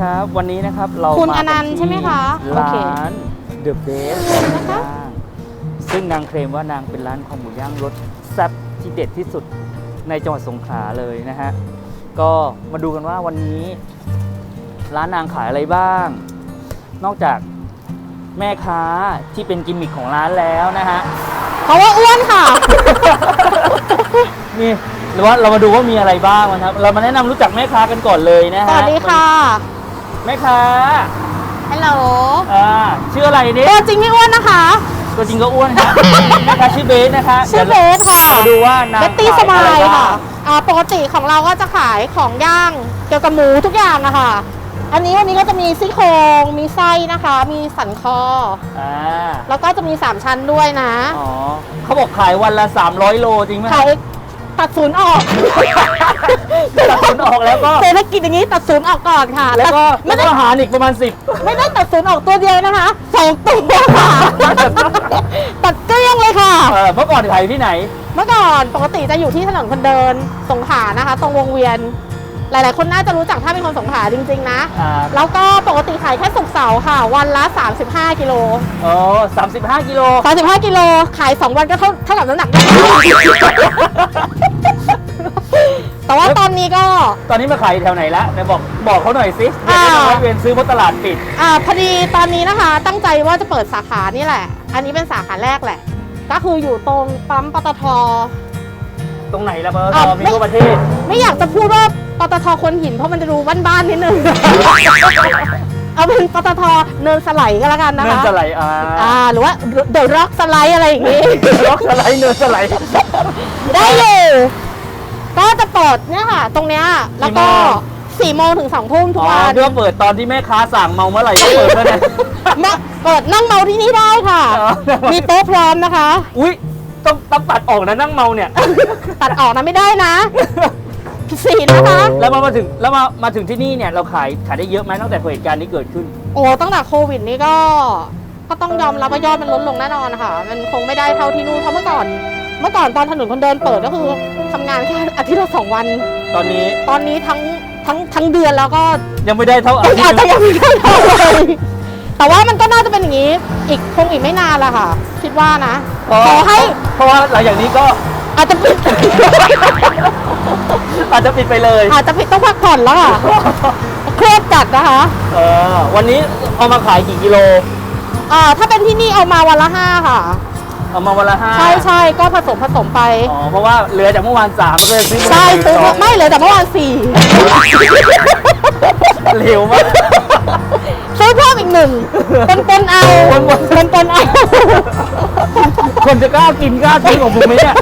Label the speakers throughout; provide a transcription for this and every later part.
Speaker 1: ครับ วันนี้นะครับเรา
Speaker 2: คุณ
Speaker 1: มา
Speaker 2: อนันต์
Speaker 1: กัที่
Speaker 2: ใช่ไหมคะโอ
Speaker 1: ร้
Speaker 2: เคา
Speaker 1: น The Best
Speaker 2: นะคะ
Speaker 1: ซึ่งนางเคลมว่านางเป็นร้านคอหมูย่างรสแซ่บที่เด็ดที่สุดในจังหวัดสงขลาเลยนะฮะ ก็มาดูกันว่าวันนี้ ร้านนางขายอะไรบ้าง นอกจากแม่ค้าที่เป็นกิมมิคของร้านแล้วนะฮะ
Speaker 2: เพราะว่าอ้วนค่ะ
Speaker 1: นี่หรือว่าเรามาดูว่ามีอะไรบ้างนะครับ เรามาแนะนำรู้จักแม่ค้ากันก่อนเลยนะ
Speaker 2: ส
Speaker 1: ฮะ
Speaker 2: วัสดีค่ะ
Speaker 1: แม่ค้า
Speaker 2: ฮัลโหล
Speaker 1: อ่าชื่ออะไรเนี่ย
Speaker 2: ตัวจริงไม่อ้วนนะคะ
Speaker 1: ตัวจริงก็อ้วนฮะแม่ค้าชื่อเบสนะคะ
Speaker 2: ชื่อเบสค่ะ
Speaker 1: มาดูว่านาง
Speaker 2: เบตตี้ส
Speaker 1: ข
Speaker 2: มาย
Speaker 1: อะไร
Speaker 2: ย
Speaker 1: บ้าง
Speaker 2: ค่ะอ่าปกติของเราก็จะขายของย่างเกี่ยวกับหมูทุกอย่างอะค่ะ อันนี้วันนี้ก็จะมีซี่โครงมีไส้นะคะ มีสันคอ
Speaker 1: อ่า
Speaker 2: แล้วก็จะมี 3 ชั้นด้วยนะ
Speaker 1: อ๋อเขาบอกขายวันละ 300 โลจริงไหม
Speaker 2: ขาย ตัดศูนย์ออก
Speaker 1: ตัดทุนออกแล้วก็
Speaker 2: เศรษฐกิจอย่างนี้ตัดศูนย์ออกก่อนค่ะ
Speaker 1: แล้วก็
Speaker 2: ไม่
Speaker 1: แล้ว
Speaker 2: ได้
Speaker 1: ก็หารอีกประมาณ10
Speaker 2: ไม่ได้ตัดศูนย์ออกตัวเดียวนะคะสองตัวค่ะตัดเกลี้ยงเลยค่ะ
Speaker 1: เออเมื่อก่อนขายที่ไหน
Speaker 2: เมื่อก่อนปกติจะอยู่ที่ถนนคนเดินสงขลานะคะ ตรงวงเวียน หลาย ๆ คนน่าจะรู้จักถ้าเป็นคนสงขลาจริง ๆ นะ
Speaker 1: อ่า
Speaker 2: แล้วก็ปกติขายแค่สุกร์เสาร์ค่ะ วันละ 35 กิโล
Speaker 1: อ๋อ35กิโล
Speaker 2: 35กิโลขาย 2 วันก็เท่าเท่ากับน้ำหนัก แต่ว่าตอนนี้ก็
Speaker 1: ตอนนี้มาขายแถวไหนละไหนบอกบอกเขาหน่อยสิไม่
Speaker 2: อ่า
Speaker 1: ได้มาแวะเวียนซื้อเพราะตลาดปิด
Speaker 2: อ่าพอดีตอนนี้นะคะตั้งใจว่าจะเปิดสาขานี่แหละ อันนี้เป็นสาขาแรกแหละ ก็คืออยู่ตรงปั๊มปตท
Speaker 1: ตรงไหนละปตท
Speaker 2: อะ
Speaker 1: มี
Speaker 2: ไม่
Speaker 1: ทั่วประเทศ
Speaker 2: ไม่อยากจะพูดว่าปตทคนหินเพราะมันจะดูบ้านๆนิดนึง เอาเป็นปตทเนินสไลด์ก็แล้วกันนะคะ
Speaker 1: เนินสไลด์อ่า
Speaker 2: อ่าหรือว่าเดอะร็อกสไลด์อะไรอย่างงี้
Speaker 1: ล็อกสไลด์เนินสไลด์
Speaker 2: ได้อยู่ ก็จะเปิดเนี่ยค่ะ ตรงเนี้ยแล้วก็
Speaker 1: กี่โมง
Speaker 2: สี่โมงถึงสองทุ่มทุก
Speaker 1: อ๋อ
Speaker 2: วัน
Speaker 1: เพื่อเปิดตอนที่แม่ค้าสั่งเมาเมื่อไหร่ก็เปิดแล้วเนี่ย
Speaker 2: มาเปิดนั่งเมาที่นี่ได้ค่ะ
Speaker 1: อ๋อ
Speaker 2: มีโต๊ะพร้อมนะคะ
Speaker 1: อุ้ยต้องต้องตัดออกนะนั่งเมาเนี่ย
Speaker 2: ตัดออกนะไม่ได้นะสี่นะคะ
Speaker 1: แล้วมามาถึงแล้วมามาถึงที่นี่เนี่ยเราขายขายได้เยอะไหมตั้งแต่เหตุการณ์นี้เกิดขึ้น
Speaker 2: โอ้ตั้งแต่โควิดนี่ก็ ก็ต้องยอมรับว่ายอดมันลดลงแน่นอนค่ะ มันคงไม่ได้เท่าที่นู่นเพราะเมื่อก่อน เมื่อก่อนตอนถนนคนเดินเปิดก็คือทำงานแค่อาทิตย์ละสองวัน
Speaker 1: ตอนนี้
Speaker 2: ตอนนี้ทั้งทั้งทั้งเดือนแล้วก็
Speaker 1: ยังไม่ได้เท่าอาทิต
Speaker 2: อาจ
Speaker 1: ย์
Speaker 2: จะยังไม่ได้เท่าเลยแต่ว่ามันก็น่าจะเป็นอย่างนี้ อีกคงอีกไม่นานละค่ะ คิดว่านะ
Speaker 1: เพราะ
Speaker 2: ขอให้
Speaker 1: เพราะว่าหลังจากนี้ก็
Speaker 2: อาจจะปิด
Speaker 1: อาจจะปิดไปเลย
Speaker 2: อาจจะปิดต้องพักผ่อนแล้วค่ะเครียดจัดนะคะ
Speaker 1: เออวันนี้เอามาขายกี่กิโล
Speaker 2: อ่าถ้าเป็นที่นี่เอามาวันละห้าค่ะ
Speaker 1: เอามาวันละห้า
Speaker 2: ใช่ใช่ก็ผสมผสมไป
Speaker 1: อ๋อเพราะว่าเหลือจากเมื่อวานสามก็เลยซื้อมา
Speaker 2: ใช่
Speaker 1: เลย
Speaker 2: ซื้อ
Speaker 1: สอง
Speaker 2: ไม่เลยแต่เมื่อวานสี่
Speaker 1: เร็วมาก
Speaker 2: ซื้อเพิ่มอีกหนึ่งเป็นเป็นเอา
Speaker 1: ปนๆ
Speaker 2: เป็นเป็นเอา
Speaker 1: คนจะกล้ากินกล้าซื้อของผมไหมเนี่ย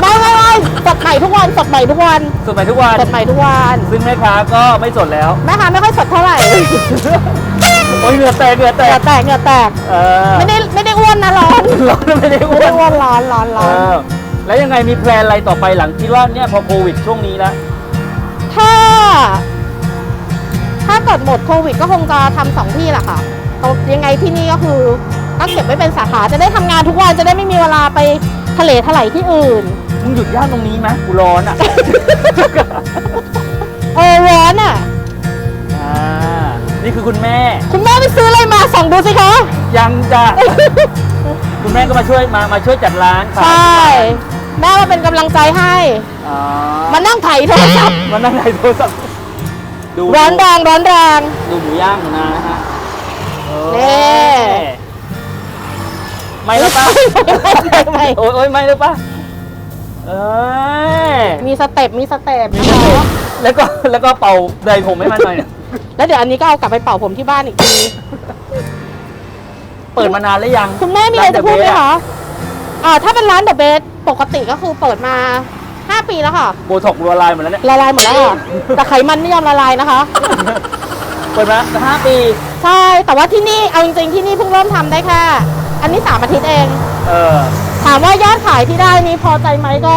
Speaker 2: ไม่ไม่ไม่สดใหม่ทุกวันสดใหม่ทุกวัน
Speaker 1: สดใหม่ทุกวัน
Speaker 2: สดใหม่ทุกวัน
Speaker 1: ซึ่งแม่ค้าก็ไม่สดแล้ว
Speaker 2: แม่ค้าไม่ค่อยสดเท่าไหร่
Speaker 1: โอ้ยเหงื่อแตกเหงื่อแต
Speaker 2: เหงื่
Speaker 1: ก
Speaker 2: อแตกเหงื่อแตก
Speaker 1: เออ
Speaker 2: ไม่ได้ไม่ได้อ้วนนะร้อน
Speaker 1: ร้อนไม่ได้อ้
Speaker 2: ไม่
Speaker 1: ว
Speaker 2: ได้
Speaker 1: น
Speaker 2: อ้วนร้อนร้อน
Speaker 1: เอ
Speaker 2: ร้อน
Speaker 1: อแล้วยังไงมีแพลนอะไรต่อไปหลังคิดว่าเนี่ยพอโควิดช่วงนี้แล้ว
Speaker 2: ถ้า ถ้าเกิดหมดโควิดก็คงจะทำสองที่แหละค่ะเอายังไงที่นี่ก็คือก็เก็บไว้เป็นสาขาจะได้ทำงานทุกวันจะได้ไม่มีเวลาไปทะเลถลายที่อื่น
Speaker 1: มึงหยุดย่างตรงนี้ไหมกูร้อนอะ
Speaker 2: เออร้อนอะ
Speaker 1: อ่า นี่คือคุณแม่
Speaker 2: คุณแม่ไปซื้ออะไรมาส่องดูสิคะ
Speaker 1: ยังจะคุณแม่ก็มาช่วยมามาช่วยจัดร้าน
Speaker 2: ใช่แม่มาเป็นกำลังใจให้
Speaker 1: อ๋อ
Speaker 2: มานั่งไถ่โทรศัพท์
Speaker 1: มานั่งในโทรศัพท์ดู
Speaker 2: ร้อนแรงร้อนแรง
Speaker 1: ดูหมูย่างหนูนานะฮะเออ
Speaker 2: นี่
Speaker 1: ไม่แล้วปะ
Speaker 2: ไม่ไม่
Speaker 1: โอ้ยโอ้ยไม่แล้วปะเอ้ย
Speaker 2: มีสเต็ปมีสเต็ป
Speaker 1: มี
Speaker 2: นะ
Speaker 1: สเต็ป
Speaker 2: คะ
Speaker 1: แล้วก็แล้วก็เป่าใดผมให้มันหน่อยเนี่ย
Speaker 2: แล้วเดี๋ยวอันนี้ก็เอากลับไปเป่าผมที่บ้านอีกที
Speaker 1: เปิดมานานแล้วยัง
Speaker 2: คุณแม่มีอะไรจะพูดไหม
Speaker 1: ร้าน The Best
Speaker 2: คะอ่าถ้าเป็นร้านเดอะเบสปกติก็คือเปิดมา 5 ปีแล้วค่ะ
Speaker 1: โบท็อกรัวลายหมดแล้วเนี่ย
Speaker 2: ละลายหมดแล้วค่ะแต่ไขมันไม่ยอมละลายนะคะ
Speaker 1: เปิดมาห้าปี
Speaker 2: ใช่ แต่ว่าที่นี่เอาจริงๆที่นี่เพิ่งเริ่มทำได้แค่อันนี้ 3 อาทิตย์เอง
Speaker 1: เออ
Speaker 2: ถามว่ายอดขายที่ได้นี้พอใจไหมก็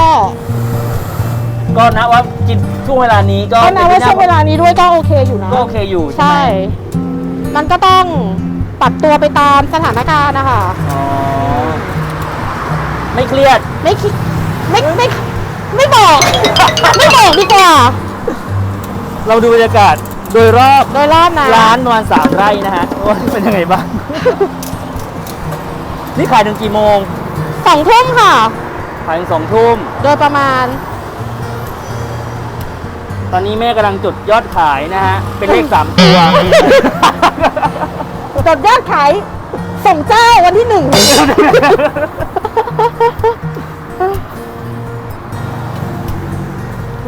Speaker 1: ก็นะว่ากินช่วงเวลานี้ก็
Speaker 2: ก็นะว่าช่วงเวลานี้ด้วยก็โอเคอยู่นะ
Speaker 1: ก็โอเคอยู่ใช่
Speaker 2: ใช่
Speaker 1: ไหม
Speaker 2: มันก็ต้องปรับตัวไปตามสถานการณ์นะคะ
Speaker 1: อ๋อ ไม่เครียด
Speaker 2: ไม่คิดไม่ไม่ไม่บอก ไม่บอกดีกว่า
Speaker 1: เราดูบรรยากาศโดยรอบ
Speaker 2: โดยรอบนะ
Speaker 1: ร้านประมาณสามไร่นะฮะว่าเป็นยังไงบ้าง นี่ขายถึงกี่โมง
Speaker 2: สองทุ่มค่ะ
Speaker 1: ขายถึงสองทุ่ม
Speaker 2: โดยประมาณ
Speaker 1: ตอนนี้แม่กำลังจดยอดขายนะฮะ เป็นเลขสามตัว
Speaker 2: จดยอดขายส่งเจ้าวันที่หนึ่ง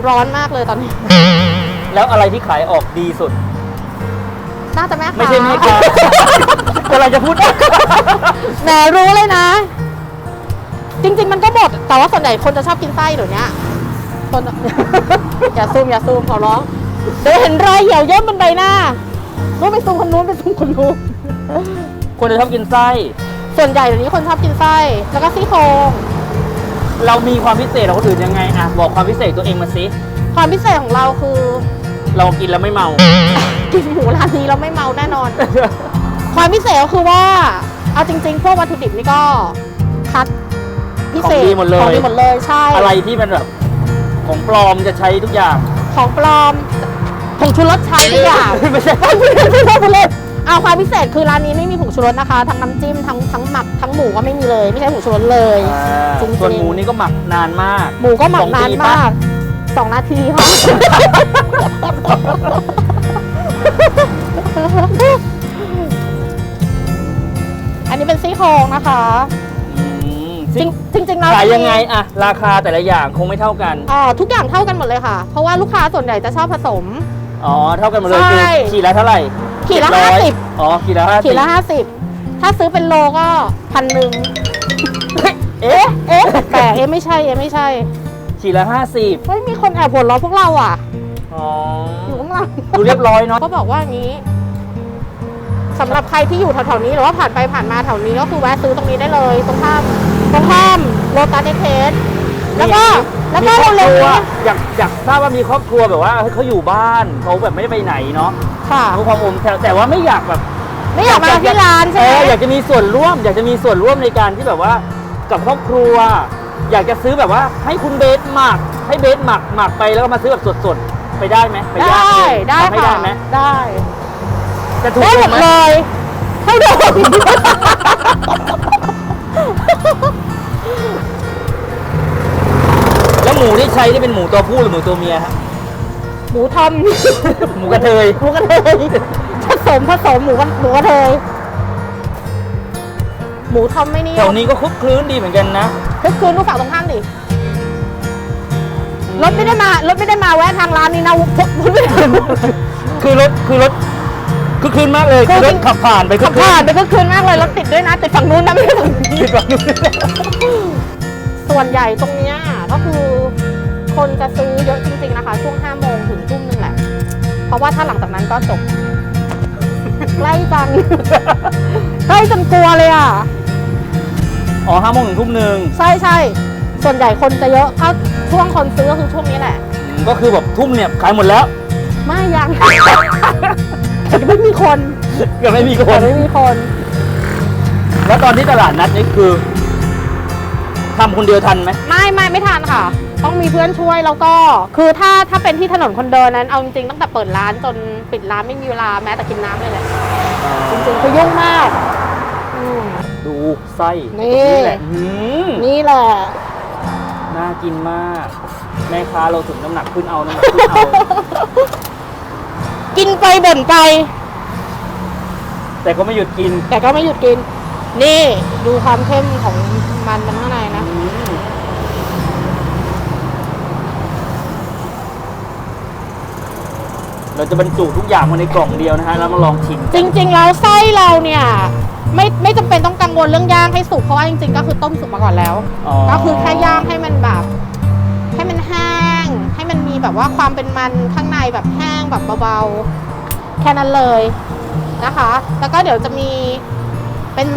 Speaker 2: ร้อนมากเลยตอนนี้
Speaker 1: แล้วอะไรที่ขายออกดีสุด
Speaker 2: น่าจะแม่ค้า
Speaker 1: ไม่ใช่แม่ค้ากำลังจะพูด
Speaker 2: แหมรู้เลยนะ จริง ๆ มันก็หมดแต่ว่าส่วนใหญ่คนจะชอบกินไส้เดี๋ยวนี้ คนอย่าซูมอย่าซูมขอร้องเดี๋ยวเห็นรอยเหี่ยวย่นบนใบหน้านู้นไปซูมคนนู้นไปซูมคนนู้น
Speaker 1: คนจะชอบกินไส้
Speaker 2: ส่วนใหญ่เดี๋ยวนี้คนชอบกินไส้แล้วก็ซี่โครง
Speaker 1: เรามีความพิเศษเราก็อื่นยังไงอะบอกความพิเศษตัวเองมาสิ
Speaker 2: ความพิเศษของเราคือ
Speaker 1: เรากินแล้วไม่เมา
Speaker 2: กินหมูร้านนี้เราไม่เมาแน่นอน ความพิเศษก็คือว่า เอาจริง ๆ พวกวัตถุดิบนี่ก็คัดพิเศษ
Speaker 1: ของดีหมดเลย
Speaker 2: ของดีหมดเลยใช่
Speaker 1: อะไรที่มันแบบ ของปลอมจะใช้ทุกอย่าง
Speaker 2: ของปลอมผงชูรสใช้ทุกอย่าง
Speaker 1: ไม่ใช่
Speaker 2: ไม่ใช่ไม่ใช่ไม่เล่นเอาความพิเศษคือร้านนี้ไม่มีผงชูรสนะคะ ทั้งน้ำจิ้มทั้งทั้งหมักทั้งหมูก็ไม่มีเลยไม่ใช่ผงชูรสเลย
Speaker 1: อ่า
Speaker 2: จริงๆ
Speaker 1: ส่วนหมูนี่ก็หมักนานมาก
Speaker 2: หมูก็หมัก
Speaker 1: สอง
Speaker 2: นาน
Speaker 1: ปีปะ
Speaker 2: มากสองนาทีค่ะ อันนี้เป็นซี่โครงนะคะ
Speaker 1: อืม
Speaker 2: จริงจริงๆแล้ว
Speaker 1: ขายยังไงอะราคาแต่ละอย่างคงไม่เท่ากัน
Speaker 2: อ๋อทุกอย่างเท่ากันหมดเลยค่ะ เพราะว่าลูกค้าส่วนใหญ่จะชอบผสม
Speaker 1: อ๋อ เท่ากันหมดเลยคือ
Speaker 2: ใช่
Speaker 1: ขีดละเท่าไหร่
Speaker 2: ขีดละ
Speaker 1: ร้อย
Speaker 2: ห้าสิบ
Speaker 1: อ๋อขีดละห้าสิบ
Speaker 2: ขีดละห้าสิบถ้าซื้อเป็นโลก็พันหนึ่ง
Speaker 1: เอ๊ะ
Speaker 2: เอ๊ะแต่เอ๊ะไม่ใช่เอ๊ะไม่ใช่
Speaker 1: ขีดละห้าสิบ
Speaker 2: เฮ้ยมีคนแอบหัวเราะพวกเราอะ
Speaker 1: อ๋อ
Speaker 2: อยู่ข้างหลัง
Speaker 1: ดูเรียบร้อยเนาะ
Speaker 2: เขาบอกว่าอย่างนี้สำหรับใครที่อยู่แถวๆนี้หรือว่าผ่านไปผ่านมาแถวนี้ก็คือแวะซื้อตรงนี้ได้เลย ตรงข้าม ตรงข้ามโลตัสเทสแล้วก็แล้วก็
Speaker 1: มีครอบ
Speaker 2: เร็
Speaker 1: ควรั
Speaker 2: ๆนี้
Speaker 1: อยากอยากทราบว่ามีครอบครัวแบบว่าเฮ้ยเขาอยู่บ้านเขาแบบไม่ได้ไปไหนเนาะ
Speaker 2: ค่ะ
Speaker 1: เขาความอมแต่แต่ว่าไม่อยากแบบ
Speaker 2: ไม่อยากมาที่ร้านใช่
Speaker 1: เอ
Speaker 2: ไหม
Speaker 1: ออยากจะมีส่วนร่วม อยากจะมีส่วนร่วมในการที่แบบว่ากับครอบครัว อยากจะซื้อแบบว่าให้คุณเบสหมัก ให้เบสหมักหมักไปแล้วก็มาซื้อแบบสดๆ ไปได้ไหมไปย่าง
Speaker 2: ได้
Speaker 1: เอง
Speaker 2: ได้
Speaker 1: ทำให้
Speaker 2: ค่ะ
Speaker 1: ได้ไหม
Speaker 2: ได้
Speaker 1: จะถูก
Speaker 2: ได้หมด
Speaker 1: ไหม
Speaker 2: เลยเท่าเดิม
Speaker 1: แล้วหมูที่ใช้นี่เป็นหมูตัวผู้หรือหมูตัวเมียฮะ
Speaker 2: หมูทอม
Speaker 1: หมูกระเทย
Speaker 2: หมูกระเทยผสมผสมหมูกันหมูกระเทยหมูทอมไม่นี่
Speaker 1: แถวนี้ก็คลุกคลื้นดีเหมือนกันนะ
Speaker 2: ทุกคืนลูกฝากตรงข้ามดิรถไม่ได้มารถไม่ได้มาแวะทางร้านนี้นะรถไม่ได้มา
Speaker 1: คือรถคือรถ คือคลื้นมากเลย
Speaker 2: คื
Speaker 1: คืออรถขับผ่านไป
Speaker 2: ขับผ่านไปก็คืนมากเลยรถติดด้วยนะติดฝั่งนู้นนะไม่ใช่ฝั่งนี้
Speaker 1: คิดว่า
Speaker 2: ส่วนใหญ่ตรงเนี้ยก็คือคนจะซื้อเยอะจริง ๆนะคะ ช่วง5โมงถึงทุ่มนึงแหละ เพราะว่าถ้าหลังจากนั้นก็จบใกล้จังใกล้จนกลัวเลยอะ
Speaker 1: อ๋อห้าโมงถึงทุ่มหนึ่ง
Speaker 2: ใช่ใช่ส่วนใหญ่คนจะเยอะถ้าช่วงคนซื้อก็คือช่วงนี้แหละ
Speaker 1: อืมก็คือแบบทุ่มเนี่ยขายหมดแล้ว
Speaker 2: ไม่ยัง แต่ไม่มีคน
Speaker 1: ยังไม่มีค
Speaker 2: แต่
Speaker 1: น
Speaker 2: ไม่มีคน
Speaker 1: แล้วตอนที่ตลาดนัดนี่คือทำคนเดียวทันไหม
Speaker 2: ไม่ไม่ไม่ทานค่ะ ต้องมีเพื่อนช่วยแล้วก็ คือถ้าถ้าเป็นที่ถนนคนเดินนั้นเอาจริงๆตั้งแต่เปิดร้านจนปิดร้านไม่มีเวลาแม้แต่กินน้ำเลยแหละจริงๆคือยุ่งมากอืม
Speaker 1: ดูไส้
Speaker 2: นี่
Speaker 1: แหละอืม
Speaker 2: นี่แหละ
Speaker 1: น่ากินมาก แม่ค้าเราถึงน้ำหนักขึ้นเอาน้ำหนักขึ้นเอา
Speaker 2: กินไปบ่นไป
Speaker 1: แต่ก็ไม่หยุดกิน
Speaker 2: แต่ก็ไม่หยุดกิน นี่ดูความเข้มของมันมันข้างในนะ
Speaker 1: อืมเราจะบรรจุทุกอย่างมาในกล่องเดียวนะฮะแล้วมาลองชิม
Speaker 2: จริงๆ แล้วไส้เราเนี่ย ไม่ไม่จำเป็นต้องกังวลเรื่องย่างให้สุกเพราะว่าจริงๆ ก็คือต้มสุกมาก่อนแล้ว ก็คือแค่ย่างให้มันแบบ แบบว่าความเป็นมันข้างในแบบแห้งแบบเบาๆ แค่นั้นเลยนะคะ แล้วก็เดี๋ยวจะมีเป็น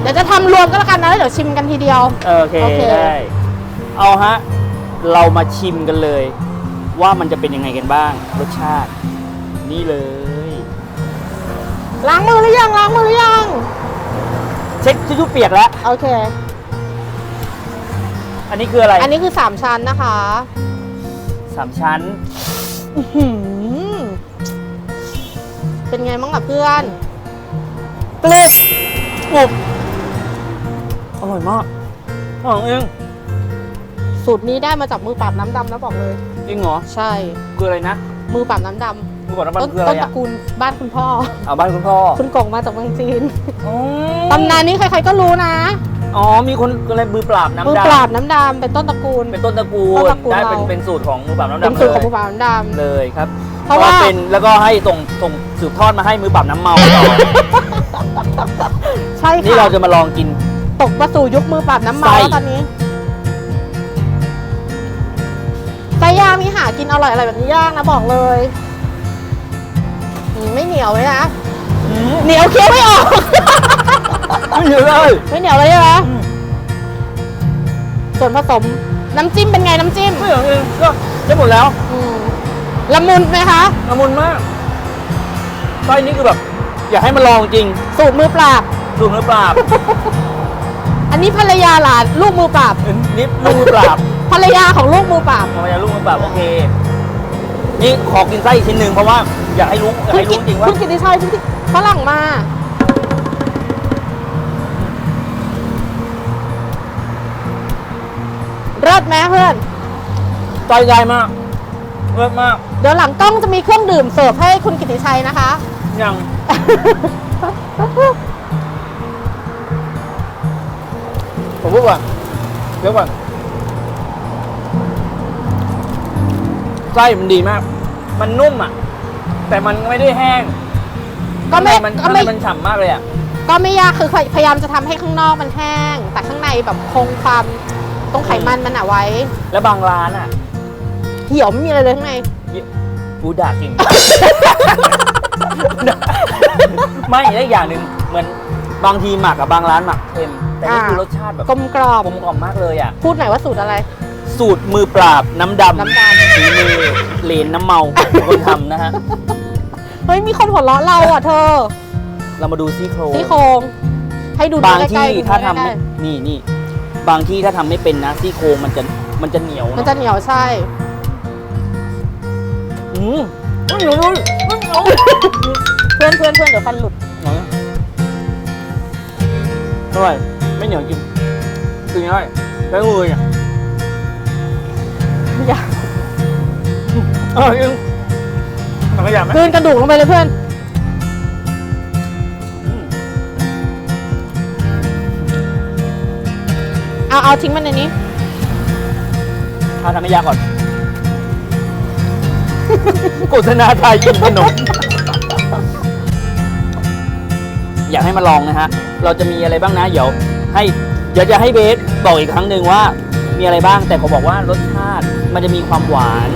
Speaker 2: เดี๋ยวจะทำรวมก็แล้วกันนะแล้วเดี๋ยวชิมกันทีเดียว
Speaker 1: โอเค
Speaker 2: โอเค
Speaker 1: ได้ เอาฮะ เรามาชิมกันเลย ว่ามันจะเป็นยังไงกันบ้าง รสชาติ นี่เลย
Speaker 2: ล้างมือหรือยังล้างมือหรือยัง
Speaker 1: เช็คทิชชู่เปียกแล้ว
Speaker 2: โอเค
Speaker 1: อันนี้คืออะไร
Speaker 2: อันนี้คือสามชั้นนะคะ
Speaker 1: สามชั้น
Speaker 2: อื้อหือเป็นไงบ้างล่ะเพื่อน
Speaker 1: กรึบกรุบอร่อยมากอร่อยเอง
Speaker 2: สูตรนี้ได้มาจากมือปราบน้ำดำนะบอกเลย
Speaker 1: จริงเหรอ
Speaker 2: ใช่
Speaker 1: คืออะไรนะ
Speaker 2: มือปราบน้ำด
Speaker 1: มือก่อนน้ำำมัน
Speaker 2: ต้น
Speaker 1: คืออะไร
Speaker 2: ต้นต
Speaker 1: อะ
Speaker 2: ระกูลบ้านคุณพ่อ
Speaker 1: เอาบ้านคุณพ่อ
Speaker 2: คุณกงมาจากเมืองจีน
Speaker 1: อ๋อ
Speaker 2: ตำนานนี้ใครๆก็รู้นะ
Speaker 1: อ๋อ มีคนอะไรมือปราบน้ำ
Speaker 2: มือ
Speaker 1: ด
Speaker 2: ปราบน้ำดำเป็นต้นตระกูลำ
Speaker 1: เป็นต้นตระกู
Speaker 2: ต้
Speaker 1: ล
Speaker 2: นตระกูล
Speaker 1: ได้เป็น
Speaker 2: เรา
Speaker 1: เป็นสูตรของมือปราบน้ำ
Speaker 2: เป็น
Speaker 1: ดำ
Speaker 2: สู
Speaker 1: เล
Speaker 2: ตรของ
Speaker 1: ย
Speaker 2: มือปราบน้ำด
Speaker 1: เลยครับำ
Speaker 2: เพราะว่า
Speaker 1: ก็เป็นแล้วก็ให้ส่งส่งสืบทอดมาให้มือปราบน้ำเมาต่อ
Speaker 2: ใช่
Speaker 1: นี่
Speaker 2: ค่ะ
Speaker 1: เราจะมาลองกิน
Speaker 2: ตกมาสู่ยุคมือปราบน้ำเมา
Speaker 1: ไส้
Speaker 2: แล้วตอนนี้ไส้ย่างนี่หากินอร่อยอะไรแบบนี้ยากนะบอกเลยอืมไม่เหนียวเลยนะ
Speaker 1: อืม
Speaker 2: เหนียวเคี้ยวไม่ออก
Speaker 1: ไม่เยอะเลย
Speaker 2: ไม่เหนียวเลยใช่ไหม
Speaker 1: อืม
Speaker 2: ส่วนผสมน้ำจิ้มเป็นไงน้ำจิ้ม
Speaker 1: ไม่เยอะเองก็ได้หมดแล้ว
Speaker 2: อืมละมุนไหมคะ
Speaker 1: ละมุนมากไส้นี่คือแบบ อยากให้มาลองจริง
Speaker 2: สูตรมือปราบ
Speaker 1: สูตรมือปราบ
Speaker 2: อันนี้ภรรยาหลานลูกมือปราบ
Speaker 1: นิดลูกมือปราบ
Speaker 2: ภรรยาของลูกมือปราบ
Speaker 1: ทำไมลูกมือปราบโอเคนี่ขอกินไส้อีกชิ้นหนึ่งเพราะว่าอยากให้รู้อยากให้รู้จริงว่า
Speaker 2: คุณกิติชัยคุณกิฝรั่งมา เลิศไหมเพื่อน
Speaker 1: ใจใจมากเลิศมาก
Speaker 2: เดี๋ยวหลังกล้องจะมีเครื่องดื่มเสิร์ฟให้คุณกิติชัยนะคะ
Speaker 1: ยัง ผมพูดก่อนเดี๋ยวก่อนไส้มันดีมาก มันนุ่มอะ แต่มันไม่ได้แห้ง
Speaker 2: ก็ไม่
Speaker 1: มัน
Speaker 2: ก็ไม่
Speaker 1: มันฉ่ำมากเลยอะ
Speaker 2: ก็ไม่ยากคือพยายามจะทำให้ข้างนอกมันแห้ง แต่ข้างในแบบคงความ ตรงไขมันมันอะไว้
Speaker 1: แล้วบางร้านอะ
Speaker 2: เหี่ยวไม่มีอะไรเลยข้างใน
Speaker 1: กูด่าจริง ไม่ได้อย่างหนึ่งเหมือนบางทีหมักกับบางร้านหมักเค็มแต่นี่คือรสชาติแบบ
Speaker 2: กลมกรอบ
Speaker 1: กลมกล่อมมากเลยอะ
Speaker 2: พูดหน่อยว่าสูตรอะไร
Speaker 1: สูตรมือปราบน้ำดำ
Speaker 2: น้ำดำ
Speaker 1: ฝีมือเหลนน้ำเมาเป็นคนทำนะฮะ
Speaker 2: เฮ้ย มีคนหัวเราะเราอะเธอ
Speaker 1: เรามาดูซี่โครง
Speaker 2: ซี่โครงให้ดู
Speaker 1: บาง
Speaker 2: ใกล้
Speaker 1: ที่
Speaker 2: ๆดู
Speaker 1: ถ้าทำ
Speaker 2: ใกล้
Speaker 1: ไม่นี่นี่ บางที่ถ้าทำไม่เป็นนะซี่โครงมันจะมันจะเหนียว
Speaker 2: ๆมัน
Speaker 1: เนาะ
Speaker 2: จะเหนียวใช่
Speaker 1: อืมไม่เหนียวเลยไม่เหนียว
Speaker 2: เพื่อนเพื่อนเพื่อนเดี๋ยวฟันหลุด
Speaker 1: อร่อยไม่เหนียวจริงกินง่ายได้มือเนี่ย
Speaker 2: อย่า
Speaker 1: อร่อยจริงมันขยับไหม
Speaker 2: กลืนกระดูกลงไปเลยเพื่อน เอาเอาทิ้งมันในนี้
Speaker 1: เอาทำให้ยากก่อน โฆษณาไทยกินขนม อยากให้มาลองนะฮะ เราจะมีอะไรบ้างนะ เดี๋ยว ให้เดี๋ยวจะให้เบสบอกอีกครั้งหนึ่งว่า มีอะไรบ้าง แต่เขาบอกว่ารสชาติมันจะมีความหวาน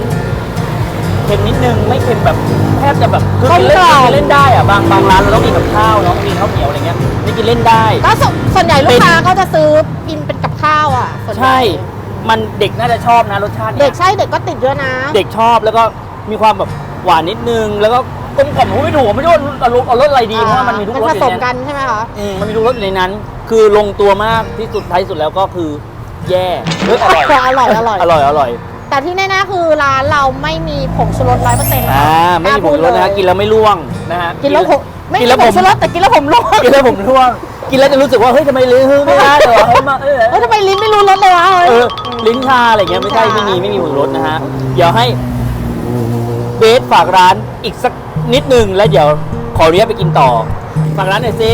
Speaker 1: เค็มนิดนึง ไม่เค็มแบบแทบจะแบบคือกินเล่น
Speaker 2: กลมกล่อม
Speaker 1: กินเล่นได้อะบางบางร้านเราต้องกินกับข้าวเนาะกินข้าวเหนียวอะไรเงี้ยนี่กินเล่นได้
Speaker 2: ก็สส่วนใหญ่ลู
Speaker 1: เป็
Speaker 2: ก
Speaker 1: น
Speaker 2: ค้าก็จะซื้อกินเป็นกับ ข้าวอะส่วนใหญ่
Speaker 1: ใช่ มันเด็กน่าจะชอบนะรสชาติ
Speaker 2: เด็
Speaker 1: เนี้
Speaker 2: ก
Speaker 1: ย
Speaker 2: ใช่เด็กก็ติดด้วยนะ
Speaker 1: เด็กชอบแล้วก็มีความแบบหวานนิดนึง แล้วก็กลมกล่อมผมไม่ถูกผมไม่รู้ว่าเอารสเอารสอะไรดีเพราะว่ามันมีทุกรส
Speaker 2: ผ
Speaker 1: อยู่
Speaker 2: สม
Speaker 1: ใน
Speaker 2: กั
Speaker 1: นั้น
Speaker 2: นใช่ไหมคะ
Speaker 1: อืมมันมีทุกรสอยู่ในนั้น คือลงตัวมากที่สุดท้ายสุดแล้วก็คือ แย่เฮ้ยอร่อย
Speaker 2: อร่อยอร่อย
Speaker 1: อร่อย อร่อย
Speaker 2: แต่ที่แน่ๆคือร้านเราไม่มีผงชูรสร้อยเปอร์เซ็นต์
Speaker 1: อ่า ไม่มีผงชูรสนะฮะกินแล้วไม่ร่วงนะฮะ
Speaker 2: กินแล้วผมไม่
Speaker 1: กิน
Speaker 2: มี
Speaker 1: แล้ว
Speaker 2: ผ
Speaker 1: ผ
Speaker 2: ง
Speaker 1: ม
Speaker 2: ชูรสแต่กินแล้วผมร่วง
Speaker 1: กินแล้วผมร่วง กินแล้วจะรู้สึกว่าเฮ้ยทำไมลิ้นเฮ้ยไม่ได้เหรอเฮ้ยมาเออ
Speaker 2: เฮ้ยทำไมลิ้นไม่รู้รสเลยวะเฮ้ย
Speaker 1: เออลิ้นชาอะไรเงี้ยไม่ใช่
Speaker 2: ลิ้
Speaker 1: ไม่
Speaker 2: นชา
Speaker 1: มีไม่มีผงชูรสนะฮะ เดี๋ยวให้เบสฝากร้านอีกสักนิดนึงแล้วเดี๋ยวขอเรียกไปกินต่อ ฝากร้านหน่อยสิ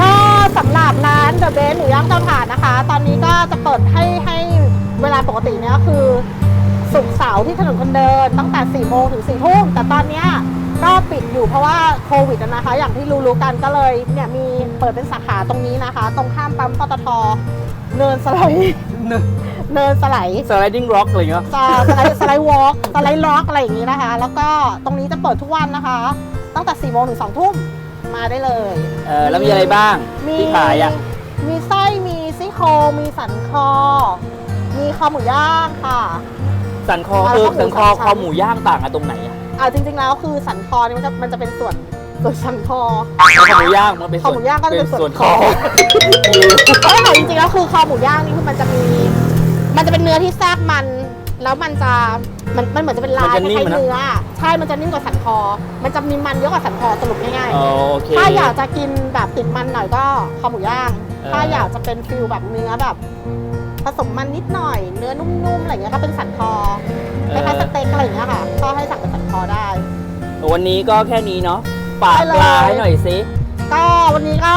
Speaker 2: ก็สำหรับร้านเดอะเบสหมูย่างเตาถ่านนะคะ ตอนนี้ก็จะเปิดให้ให้เวลาปกติเนี่ยคือศุกร์เสาร์ที่ถนนคนเดินตั้งแต่ 4 โมงถึง 4 ทุ่มแต่ตอนเนี้ย ก็ปิดอยู่เพราะว่าโควิดอะนะคะ อย่างที่รู้ๆกันก็เลยเนี่ยมีเปิดเป็นสาขาตรงนี้นะคะ ตรงข้ามปั๊มปตทเนินสไลด์เนินสไลด์
Speaker 1: สไลดิ้งร็อกอะไรเงี้ย
Speaker 2: จะสไลด์สไลด์วอล์กสไลด์ล็อกอะไรอย่างนี้นะคะ แล้วก็ตรงนี้จะเปิดทุกวันนะคะ ตั้งแต่4โมงถึง2ทุ่มมาได้เลย
Speaker 1: เออแล้วมีอะไรบ้างที่ขายอะ
Speaker 2: มีไส้มีซี่โครงมีสันคอ มีคอหมูย่างค่ะ
Speaker 1: สันคอ
Speaker 2: อ่า
Speaker 1: เออ
Speaker 2: แล้วก็หมู
Speaker 1: สันคอ
Speaker 2: สามชั้น
Speaker 1: คอหมูย่างต่างกันตรงไหนอะ
Speaker 2: อ่าจริงๆแล้วคือสันคอนี่มันจะมันจะเป็นส่วนส่วนสันคอ
Speaker 1: คอหมูย่างมันเป็น
Speaker 2: คอหมูย่างก็จะเป็นส่วน
Speaker 1: ส่วน
Speaker 2: ค
Speaker 1: ค
Speaker 2: อ
Speaker 1: อ
Speaker 2: เอ้ยแต่จริงๆแล้วคือคอหมูย่างนี่คือมันจะมี มันจะเป็นเนื้อที่แทรกมัน แล้วมันจะมันมันเหมือนจะเป็นลาย
Speaker 1: มันจะนิ่ม
Speaker 2: คล้าย
Speaker 1: อะนะ
Speaker 2: ๆเนื้อใช่มันจะนิ่มกว่าสันคอ มันจะมีมันเยอะกว่าสันคอสรุปง่าย
Speaker 1: อ๋อโอเค
Speaker 2: ๆถ้าอยากจะกินแบบติดมันหน่อยก็คอหมูย่าง
Speaker 1: เออ
Speaker 2: ถ้าอยากจะเป็นฟิลแบบเนื้อแบบ ผสมมันนิดหน่อย เนื้อนุ่มๆอะไรเงี้ยก็เป็นสันคอ คล้ายๆสเต็กอะไรอย่างเงี้ยค่ะก็ให้สั่งเป็นสันคอได้
Speaker 1: วันนี้ก็แค่นี้เนาะฝาก
Speaker 2: ได้เลย
Speaker 1: ลาให้หน่อยสิ
Speaker 2: ก็วันนี้ก็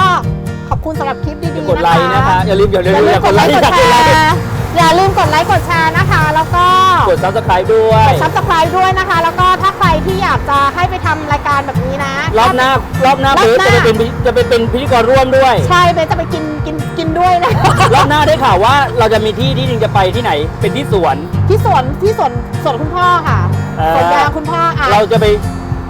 Speaker 2: ขอบคุณสำหรับคลิปดีๆ
Speaker 1: กดไลค์นะคะอย่าลืมอย่าลื
Speaker 2: อ
Speaker 1: ม
Speaker 2: ย่าลื
Speaker 1: อ
Speaker 2: ม
Speaker 1: ย่ากก
Speaker 2: ด
Speaker 1: ด
Speaker 2: ไล
Speaker 1: ไล
Speaker 2: ค์
Speaker 1: ค์
Speaker 2: ก
Speaker 1: อ
Speaker 2: ด
Speaker 1: ยาก
Speaker 2: แช
Speaker 1: กดไลค์
Speaker 2: ร์ อย่าลืมกดไลค์กดแชร์นะคะ แล้วก็
Speaker 1: กด subscribe ด้วย
Speaker 2: กดซับสไครต์ด้วยนะคะ แล้วก็ถ้าใครที่อยากจะให้ไปทำรายการแบบนี้นะ
Speaker 1: รอบหน้ารอบหน้าร
Speaker 2: อบ
Speaker 1: เบิร์ด
Speaker 2: หน้า
Speaker 1: จะไปเป็นพิจะไปเป็นพิธีกรร่วมด้วย
Speaker 2: ใช่เบสจะไปกินกินกินด้วยนะ
Speaker 1: รอบหน้าได้ข่าวว่าเราจะมีที่ที่หนึงจะไปที่ไหน เป็นที่สวน
Speaker 2: ที่สวนที่สวนสวนคุณพ่อค่ะ
Speaker 1: เออ
Speaker 2: สวนยางคุณพ่ออาจ
Speaker 1: เราจะไป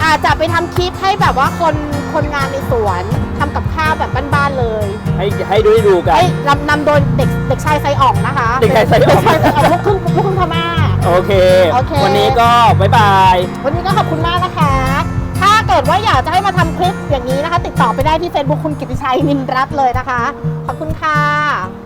Speaker 2: อาจจะไปทำคลิปให้แบบว่าคนคนงานในสวน ทำกับข้าวแบบบ้านๆเลย
Speaker 1: ให้ให้ดูให้ดูกัน
Speaker 2: ให้นำนำโดยเด็กเด็กชายไซอ่องนะคะ
Speaker 1: เด็กชายไซอ่อง
Speaker 2: เด็กชายไซอ่องลูกครึ่งลูกครึ่งพม่า
Speaker 1: โอเค
Speaker 2: โอเค
Speaker 1: วันนี้ก็บ๊ายบาย
Speaker 2: วันนี้ก็ขอบคุณมากนะคะ ถ้าเกิดว่าอยากจะให้มาทำคลิปอย่างนี้นะคะ ติดต่อไปได้ที่ Facebook คุณกิติชัยนินรัตน์เลยนะคะ ขอบคุณค่ะ